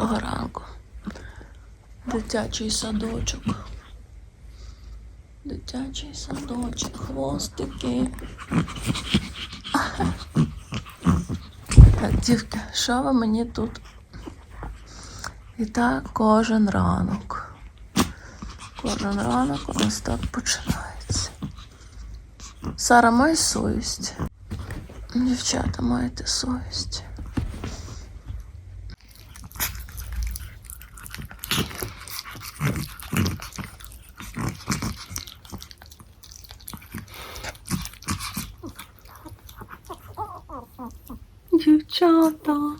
Доброго ранку. Дитячий садочок. Дитячий садочок, хвостики. Дівки, що ви мені тут? І так кожен ранок. Кожен ранок у нас так починається. Сара, май совість. Дівчата, маєте совість. Дівчата.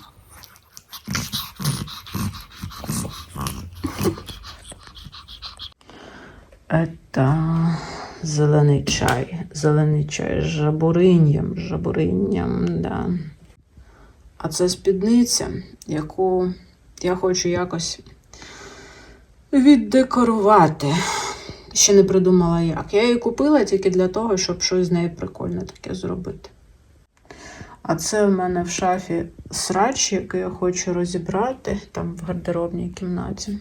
Это зелений чай. Зелений чай з жабуринням, жабуринням, да. А це спідниця, яку я хочу якось віддекорувати. Ще не придумала як. Я її купила тільки для того, щоб щось з нею прикольне таке зробити. А це в мене в шафі срач, який я хочу розібрати там в гардеробній кімнаті.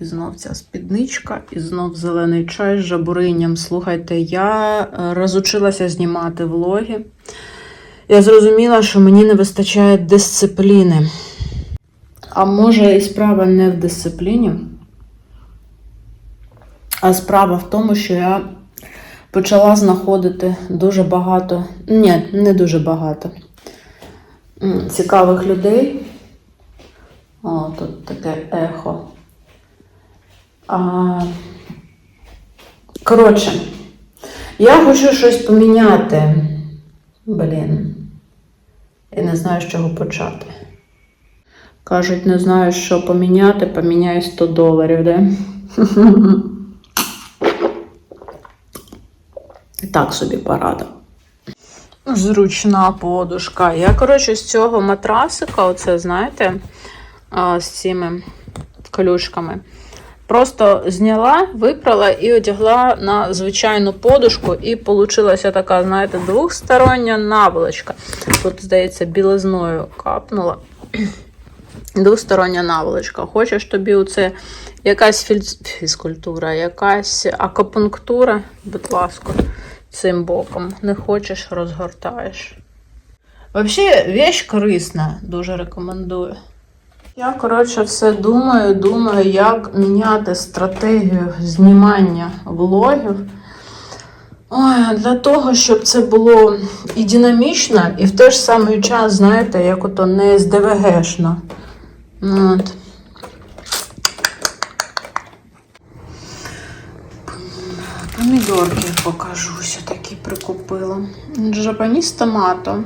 І знов ця спідничка, і знов зелений чай з жабуринням. Слухайте, я е, розучилася знімати влоги. Я зрозуміла, що мені не вистачає дисципліни. А може і справа не в дисципліні, а справа в тому, що я почала знаходити дуже багато, ні, не дуже багато цікавих людей. О, тут таке ехо. А, коротше, я хочу щось поміняти. Блін. І не знаю, з чого почати. Кажуть, не знаю, що поміняти, поміняй 100 доларів, де? І так собі порада. Зручна подушка. Я, коротше, з цього матрасика, оце, знаєте, з цими колючками. Просто зняла, випрала і одягла на звичайну подушку, і получилася така, знаєте, двохстороння наволочка. Тут, здається, білизною капнула. Двостороння наволочка. Хочеш тобі оце якась фізкультура, якась акупунктура, будь ласка, цим боком. Не хочеш, розгортаєш. Взагалі, вещь корисна, дуже рекомендую. Я, коротше, все думаю, думаю, як міняти стратегію знімання влогів. Ой, для того, щоб це було і динамічно, і в той ж самий час, знаєте, як ото не СДВГшно. Ну, От. Помідорки покажу, що такі прикупила. Джапаніс томато.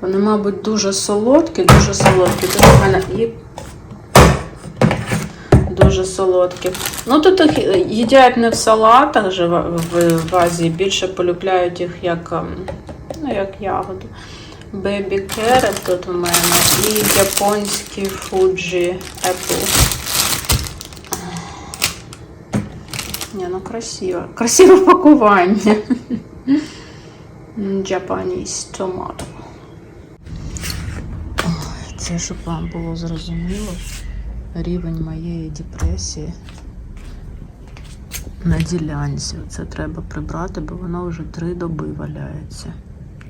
Вони, мабуть, дуже солодкі, дуже солодкі. Тут у мене і дуже солодкі. Ну, тут їх їдять не в салатах же в, в, в Азії, більше полюбляють їх як, ем, ну, як ягоду. Бебі керет тут у мене і японський фуджі Apple. Ні, ну красиво. Красиве пакування. Japanese tomato. Це, щоб вам було зрозуміло, рівень моєї депресії на ділянці. Це треба прибрати, бо воно вже три доби валяється.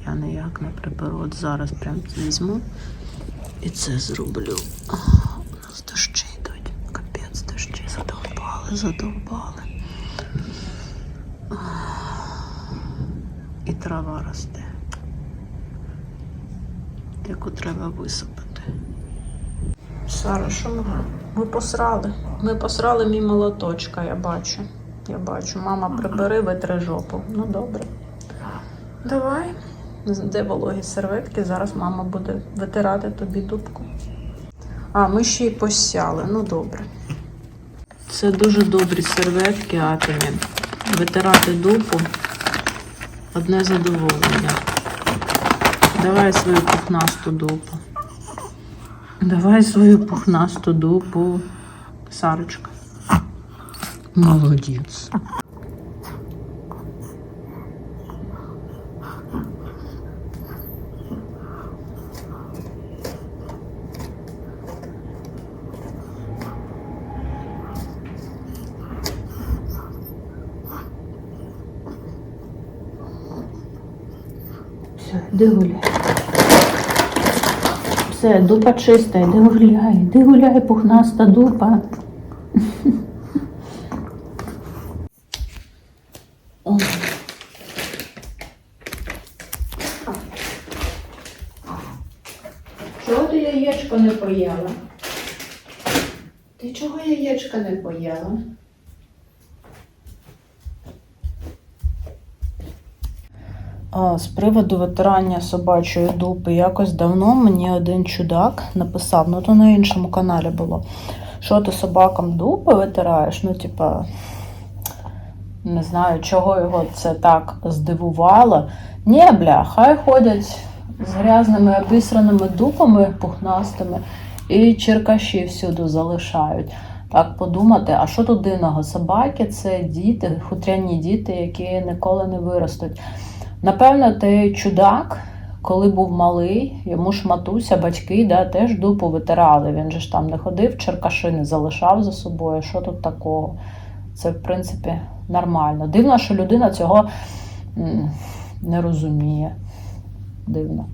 Я ніяк не приберу. От зараз прям візьму і це зроблю. А, У нас дощі йдуть. Капець, дощі задовбали, задовбали. І трава росте. Яку треба висипати. Сара, що ми? Ми посрали. Ми посрали мій молоточка, я бачу. Я бачу. Мама, прибери, витри жопу. Ну добре. Давай. Де вологі серветки? Зараз мама буде витирати тобі дубку. А, ми ще й посяли. Ну добре. Це дуже добрі серветки атомі. Витирати дупу одне задоволення. Давай свою пухнасту дупу. Давай свою пухнасту дупу. Сарочка. Молодець. Іди гуляй. Все, дупа чиста, іди гуляй, де гуляй, пухнаста дупа. О. Чого ти яєчко не поїла? Ти чого яєчка не поїла? А, З приводу витирання собачої дупи, якось давно мені один чудак написав, ну то на іншому каналі було. Що ти собакам дупи витираєш? Ну, типа, не знаю, чого його це так здивувало. Ні, бля, хай ходять з грязними обісраними дупами пухнастими і черкаші всюди залишають. Так подумати, а що тут дивного? Собаки це діти, хутряні діти, які ніколи не виростуть. Напевно, той чудак, коли був малий, йому ж матуся, батьки да, теж дупу витирали. Він же ж там не ходив, черкаши не залишав за собою. Що тут такого? Це, в принципі, нормально. Дивно, що людина цього не розуміє. Дивно.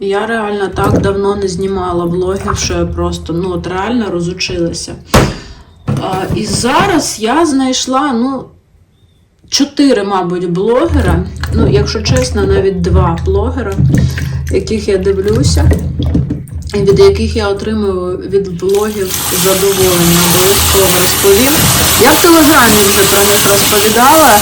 Я реально так давно не знімала влогів, що я просто ну, от реально розучилася. А, і зараз я знайшла, ну, чотири, мабуть, блогера. Ну, якщо чесно, навіть два блогера, яких я дивлюся, і від яких я отримую від блогів задоволення. Обов'язково розповім. Я в телеграмі вже про них розповідала.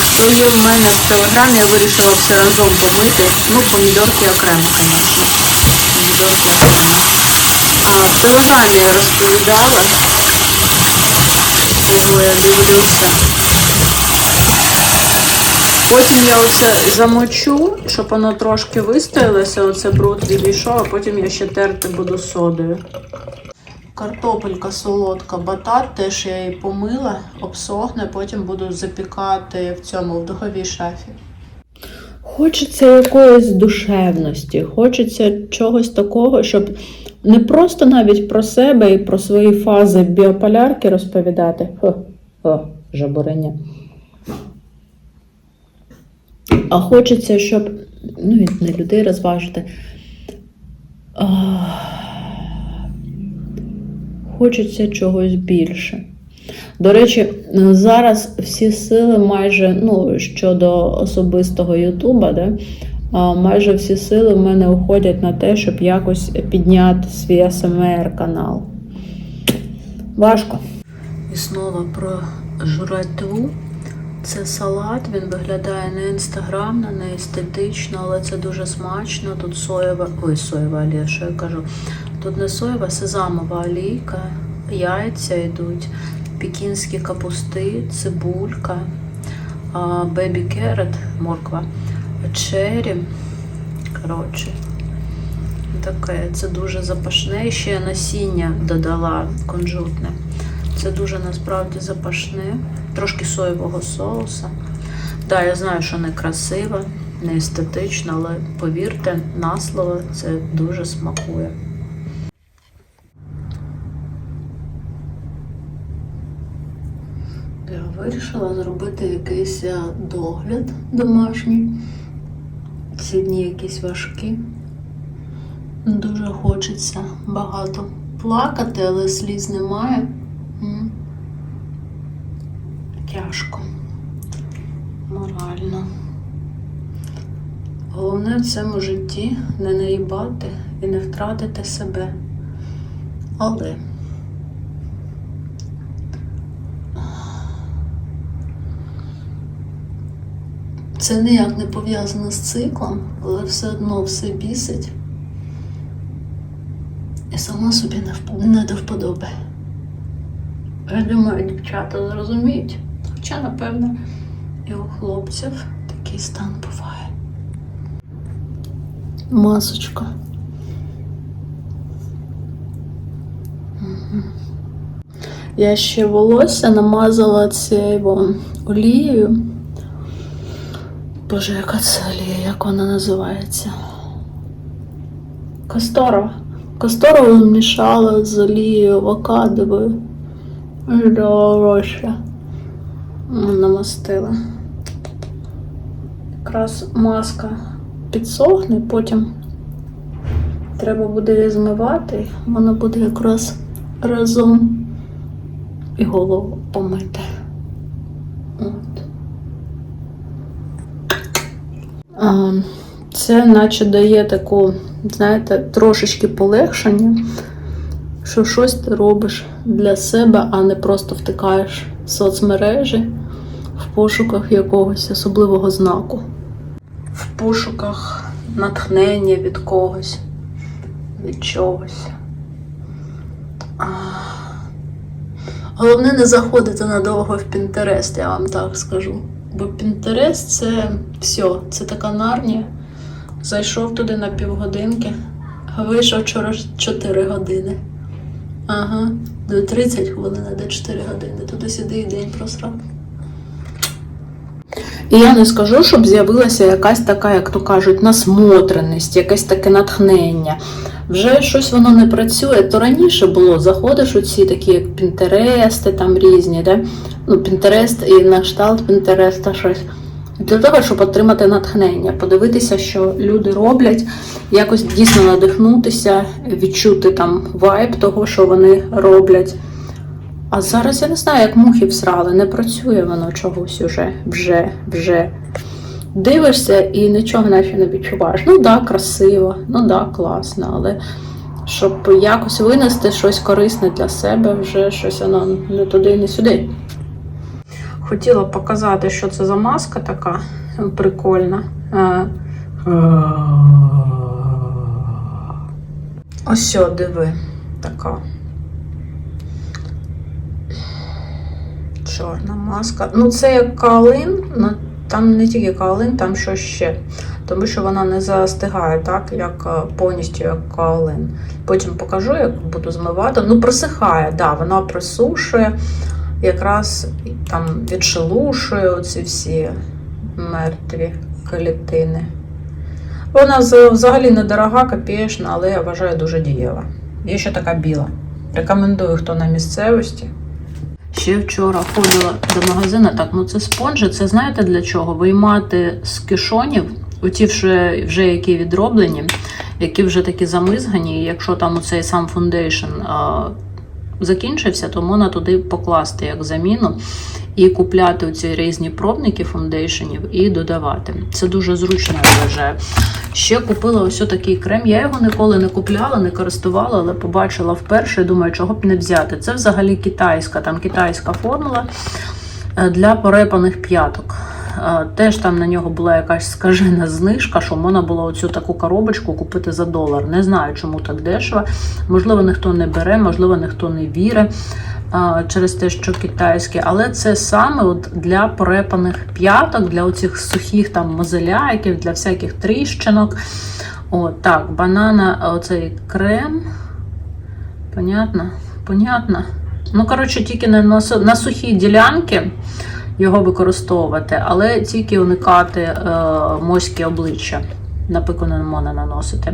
Хто є в мене в телеграмі, я вирішила все разом помити. Ну, помідорки окремо, звісно. Помідорки окремо. В телеграмі я розповідала, кого я дивлюся. Потім я оце замочу, щоб воно трошки вистоялося, оце бруд відійшов, а потім я ще терти буду содою. Картопелька солодка, батат, теж я її помила, обсохне, потім буду запікати в цьому в духовій шафі. Хочеться якоїсь душевності, хочеться чогось такого, щоб не просто навіть про себе і про свої фази біополярки розповідати. Хо, хо, жабурення. А хочеться, щоб ну, не людей розважити. А, хочеться чогось більше. До речі, зараз всі сили майже ну, щодо особистого Ютуба, да, майже всі сили в мене уходять на те, щоб якось підняти свій СМР канал. Важко. І знову про жратву. Це салат, він виглядає не інстаграмно, не естетично, але це дуже смачно. Тут соєва, ой, соєва олія, що я кажу. Тут не соєва, сезамова олійка, яйця йдуть, пекінські капусти, цибулька, бебі керет, морква, чері. Коротше, таке, це дуже запашне. І ще насіння додала кунжутне. Це дуже насправді запашне. Трошки соєвого соуса. Так, я знаю, що не красиво, не естетично, але повірте, на слово це дуже смакує. Я вирішила зробити якийсь е, догляд домашній. Ці дні якісь важкі. Дуже хочеться багато плакати, але сліз немає. Тяжко. Морально. Головне в цьому житті не наїбати і не втратити себе. Але це ніяк не пов'язано з циклом, але все одно все бісить. І сама собі не до вподоби. Я думаю, дівчата зрозуміють. Хоча, напевно, і у хлопців такий стан буває. Масочка. Я ще волосся намазала цією олією. Боже, яка це олія, як вона називається? Касторова. Касторову змішала з олією авокадовою. Дорожче. Намастила. якраз маска підсохне, потім треба буде її змивати, вона буде якраз разом і голову помити. От. А, Це наче дає таку, знаєте, трошечки полегшення, що щось ти робиш для себе, а не просто втикаєш соцмережі в пошуках якогось особливого знаку. В пошуках натхнення від когось, від чогось. Головне не заходити надовго в Пінтерест, я вам так скажу. Бо Пінтерест це все, це така нарнія. Зайшов туди на півгодинки, вийшов через 4 години. Ага, до 30 хвилин, а до 4 години. Туди сюди і день просрав. І я не скажу, щоб з'явилася якась така, як то кажуть, насмотреність, якесь таке натхнення. Вже щось воно не працює. То раніше було, заходиш у ці такі, як Пінтерести, там різні, де? ну, Пінтерест і на кшталт Пінтереста щось. Для того, щоб отримати натхнення, подивитися, що люди роблять, якось дійсно надихнутися, відчути там вайб того, що вони роблять. А зараз я не знаю, як мухи всрали, не працює воно чогось уже, вже, вже. Дивишся і нічого наче не відчуваєш. Ну да, красиво, ну да, класно, але щоб якось винести щось корисне для себе, вже щось воно не туди, не сюди. Хотіла показати, що це за маска така прикольна. Е, Ось диви, така. Чорна маска. Ну, це як каолин, ну там не тільки каолин, там що ще. Тому що вона не застигає, так, як е, повністю як каолин. Потім покажу, як буду змивати. Ну, просихає, да, вона присушує, якраз там відшелушує оці всі мертві клітини. Вона взагалі недорога, копієчна, але я вважаю дуже дієва. Є ще така біла. Рекомендую, хто на місцевості. Ще вчора ходила до магазину. Так, ну це спонжі. Це знаєте для чого? Виймати з кишонів, оті вже, вже які відроблені, які вже такі замизгані. Якщо там оцей сам фундейшн закінчився, то можна туди покласти як заміну і купляти оці різні пробники фундейшенів і додавати. Це дуже зручно, я вважаю. Ще купила ось такий крем. Я його ніколи не купляла, не користувала, але побачила вперше. Думаю, чого б не взяти. Це взагалі китайська, там китайська формула е, для порепаних п'яток. Теж там на нього була якась скажена знижка, що можна було оцю таку коробочку купити за долар. Не знаю, чому так дешево. Можливо, ніхто не бере, можливо, ніхто не вірить через те, що китайське, але це саме от для порепаних п'яток, для оцих сухих там мозоляйків, для всяких тріщинок. О, так, банана, оцей крем. Понятно? Понятно. Ну, коротше, тільки на, на сухі ділянки його використовувати, але тільки уникати е, моське обличчя. На пику не можна наносити.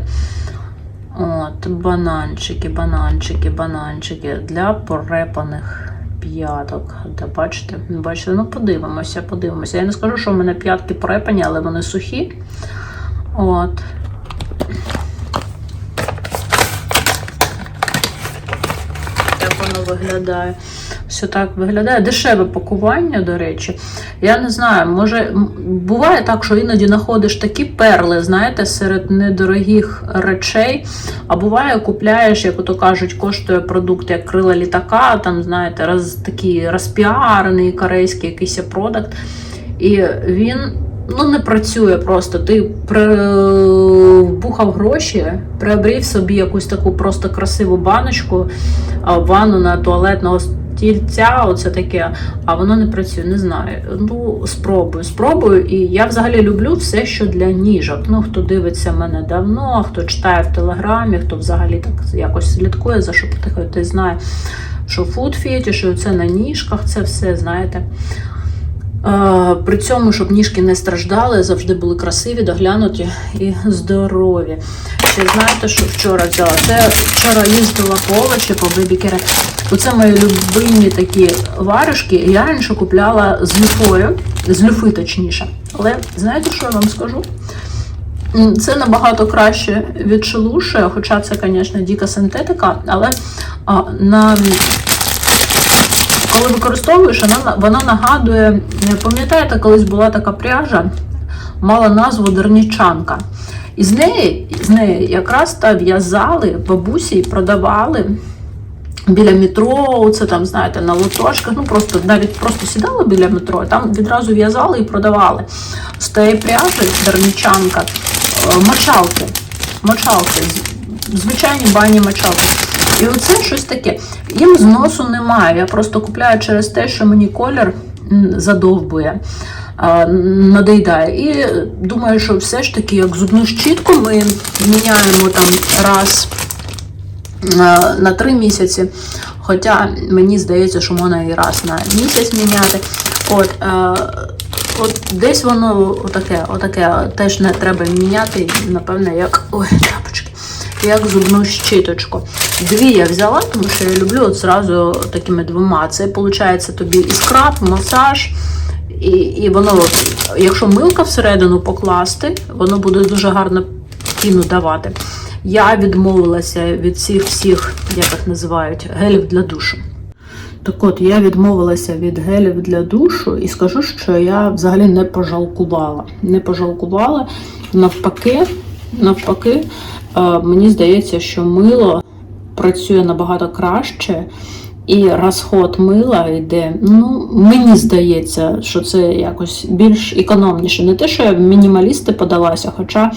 От, бананчики, бананчики, бананчики для порепаних п'яток. Де бачите? Бачите, ну подивимося, подивимося. Я не скажу, що в мене п'ятки порепані, але вони сухі. От. Так воно виглядає. Все так виглядає. Дешеве пакування, до речі. Я не знаю, може, буває так, що іноді знаходиш такі перли, знаєте, серед недорогих речей. А буває, купляєш, як ото кажуть, коштує продукт як крила літака, там, знаєте, роз, такий розпіарений корейський якийсь продукт. І він ну, не працює просто. Ти вбухав гроші, приобрів собі якусь таку просто красиву баночку, ванну на туалетного стільця, оце таке, а воно не працює, не знаю. Ну, спробую, спробую. І я взагалі люблю все, що для ніжок. Ну, хто дивиться мене давно, хто читає в телеграмі, хто взагалі так якось слідкує за шепотихою, той знає, що фуд що це на ніжках, це все, знаєте. При цьому, щоб ніжки не страждали, завжди були красиві, доглянуті і здорові. Ще знаєте, що вчора взяла? Це вчора їздила овочі, по бебікери. Оце мої любимі такі варежки. Я раніше купляла з люфою, з люфи точніше. Але знаєте, що я вам скажу? Це набагато краще відшелушує, хоча це, звісно, діка синтетика, але на коли використовуєш, вона, вона нагадує, пам'ятаєте, колись була така пряжа, мала назву Дернічанка. І з неї, з неї якраз та в'язали бабусі і продавали біля метро, це там, знаєте, на лоточках, ну просто навіть просто сідали біля метро, там відразу в'язали і продавали. З тієї пряжі Дернічанка, е, мочалки. Мочалки, звичайні бані мочалки. І оце щось таке. Їм зносу немає. Я просто купляю через те, що мені колір задовбує, надоїдає. І думаю, що все ж таки, як зубну щітку, ми міняємо там раз на, три місяці. Хоча мені здається, що можна і раз на місяць міняти. От, от десь воно отаке, отаке теж не треба міняти, напевне, як. Ой, тапочки. Як зубну щіточку. Дві я взяла, тому що я люблю от зразу такими двома. Це виходить тобі і скраб, масаж. І, і воно, якщо милка всередину покласти, воно буде дуже гарно піну давати. Я відмовилася від всіх всіх, як їх називають, гелів для душу. Так от, я відмовилася від гелів для душу і скажу, що я взагалі не пожалкувала. Не пожалкувала. Навпаки, навпаки, е, мені здається, що мило працює набагато краще. І розход мила йде. Ну, мені здається, що це якось більш економніше. Не те, що я мінімалісти подалася, хоча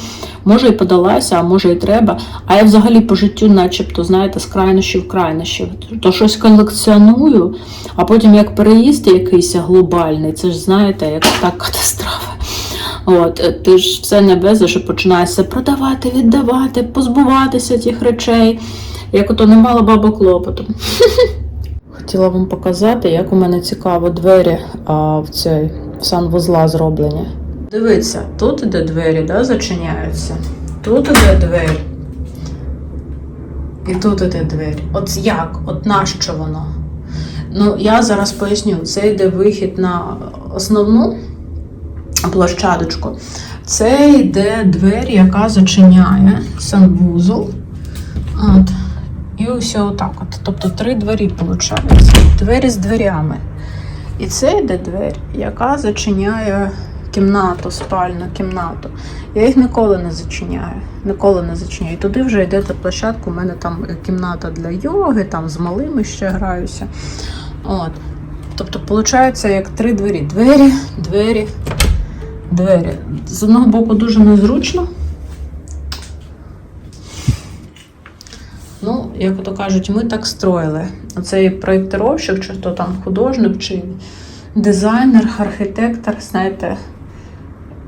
може і подалася, а може і треба. А я взагалі по життю, начебто, знаєте, з крайнощів в крайнощів. То щось колекціоную, а потім як переїзд якийсь глобальний, це ж знаєте, як так катастрофа. От, е, ти ж все не везеш і починаєш продавати, віддавати, позбуватися тих речей. Як ото не мало баба клопоту. Хотіла вам показати, як у мене цікаво двері а, в цей в санвузла зроблені. Дивіться, тут іде двері, да, зачиняються. Тут іде двері. І тут іде двері. От як? От нащо воно? Ну, я зараз поясню, це йде вихід на основну площадочку. Це йде двері, яка зачиняє санвузол. От. І ось отак от. Тобто три двері виходить. Двері з дверями. І це йде двері, яка зачиняє кімнату, спальну кімнату. Я їх ніколи не зачиняю. Ніколи не зачиняю. І туди вже йде та площадка. У мене там кімната для йоги, там з малими ще граюся. От. Тобто, виходить, як три двері. Двері, двері, двері. З одного боку дуже незручно. Ну, як то кажуть, ми так строїли. Оцей проєктировщик, чи то там художник, чи дизайнер, архітектор, знаєте,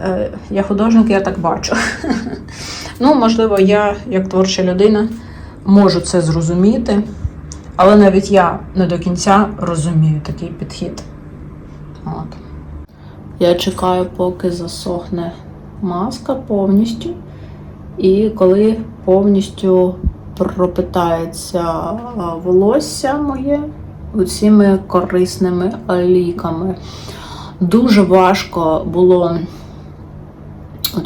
е, я художник, я так бачу. Ну, можливо, я, як творча людина, можу це зрозуміти, але навіть я не до кінця розумію такий підхід. Я чекаю, поки засохне маска повністю. І коли повністю пропитається волосся моє цими корисними олійками. Дуже важко було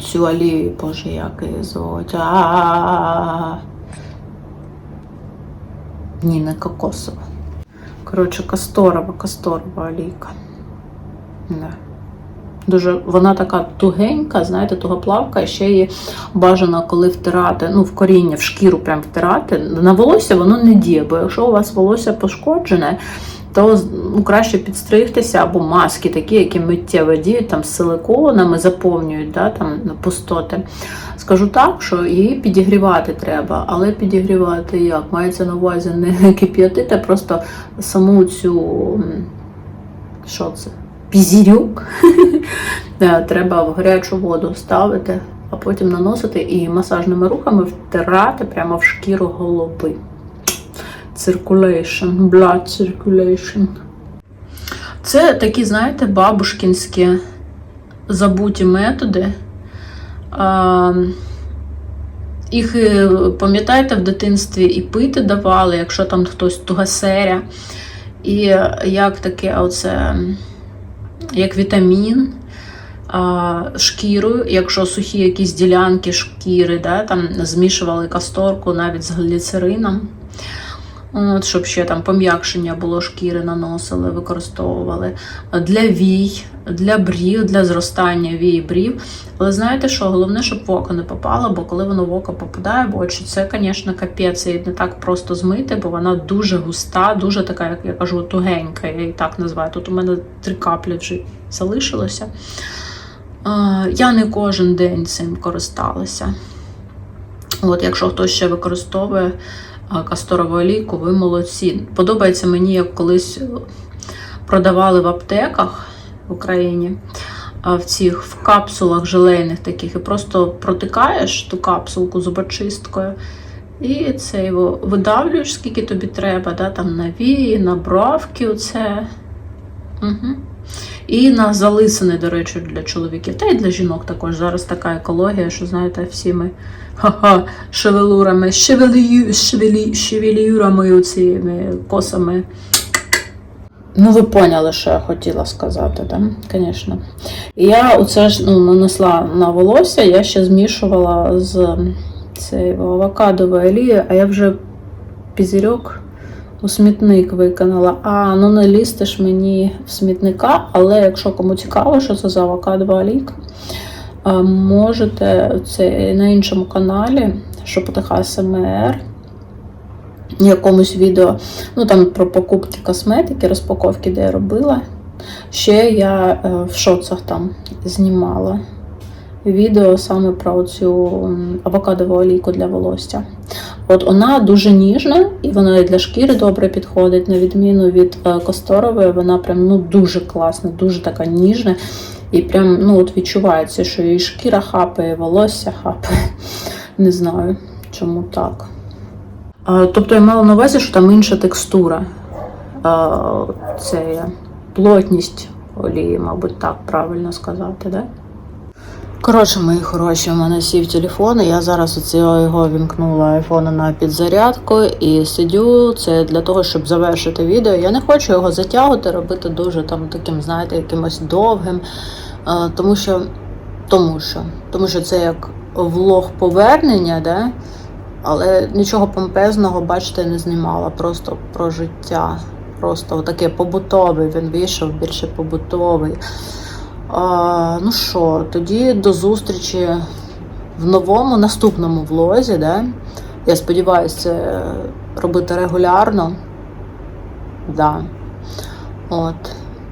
цю олію, боже, як її звуть. Ні, не кокосова. Коротше, касторова, касторова олійка. Да. Дуже вона така тугенька, знаєте, тугоплавка, і ще її бажано, коли втирати, ну, в коріння, в шкіру прям втирати. На волосся воно не діє, бо якщо у вас волосся пошкоджене, то ну, краще підстригтися або маски такі, які миттєво діють, там з силиконами заповнюють да, там, пустоти. Скажу так, що її підігрівати треба, але підігрівати як? Мається на увазі не кип'ятити, а просто саму цю. Що це? Пізірюк. Треба в гарячу воду ставити, а потім наносити і масажними рухами втирати прямо в шкіру голови. Circulation, blood circulation. Це такі, знаєте, бабушкінські забуті методи. Їх, е, пам'ятаєте, в дитинстві і пити давали, якщо там хтось тугасеря. І як таке, оце, як вітамін шкірою, якщо сухі якісь ділянки шкіри, да, там змішували касторку навіть з гліцерином. От, щоб ще там пом'якшення було шкіри, наносили, використовували для вій, для брів, для зростання вій брів. Але знаєте що? Головне, щоб в око не попало, бо коли воно в око попадає в очі, це, звісно, капець. І не так просто змити, бо вона дуже густа, дуже така, як я кажу, тугенька. Я її так називаю. Тут у мене три каплі вже залишилося. Я не кожен день цим користалася. От, якщо хтось ще використовує касторову олійку, ви молодці. Подобається мені, як колись продавали в аптеках в Україні в цих в капсулах желейних таких, і просто протикаєш ту капсулку зубочисткою. І це його видавлюєш, скільки тобі треба, да, там на вії, на бровки, оце. Угу. І на залисини, до речі, для чоловіків, та й для жінок також. Зараз така екологія, що знаєте, всі ми ха-ха, шевелурами, шевелію, шевелі, шевелюрами цими косами. Ну, ви поняли, що я хотіла сказати, так? Звісно. Я оце ж ну, нанесла на волосся, я ще змішувала з цією авокадовою олією, а я вже пізірьок у смітник виконала. А, ну не лізти ж мені в смітника, але якщо кому цікаво, що це за авокадова олійка, можете це на іншому каналі, Шепотиха СМР, якомусь відео, ну там про покупки косметики, розпаковки, де я робила. Ще я е, в шоцах там знімала відео саме про цю авокадову олійку для волосся. От вона дуже ніжна і вона і для шкіри добре підходить, на відміну від е, касторової, вона прям ну дуже класна, дуже така ніжна. І прям ну от відчувається, що і шкіра хапає, і волосся хапає. Не знаю, чому так. Тобто я мала на увазі, що там інша текстура. Це плотність олії, мабуть, так правильно сказати, да? Коротше, мої хороші, у мене сів телефон, і я зараз оце його вімкнула айфона на підзарядку і сидю. Це для того, щоб завершити відео. Я не хочу його затягувати, робити дуже там таким, знаєте, якимось довгим. Тому що, тому що, тому що це як влог повернення, да? але нічого помпезного, бачите, не знімала. Просто про життя. Просто таке побутовий. Він вийшов більше побутовий. А, ну що, тоді до зустрічі в новому наступному влозі. Да? Я сподіваюся, це робити регулярно. Да. От.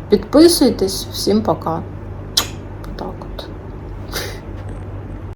Підписуйтесь, всім пока.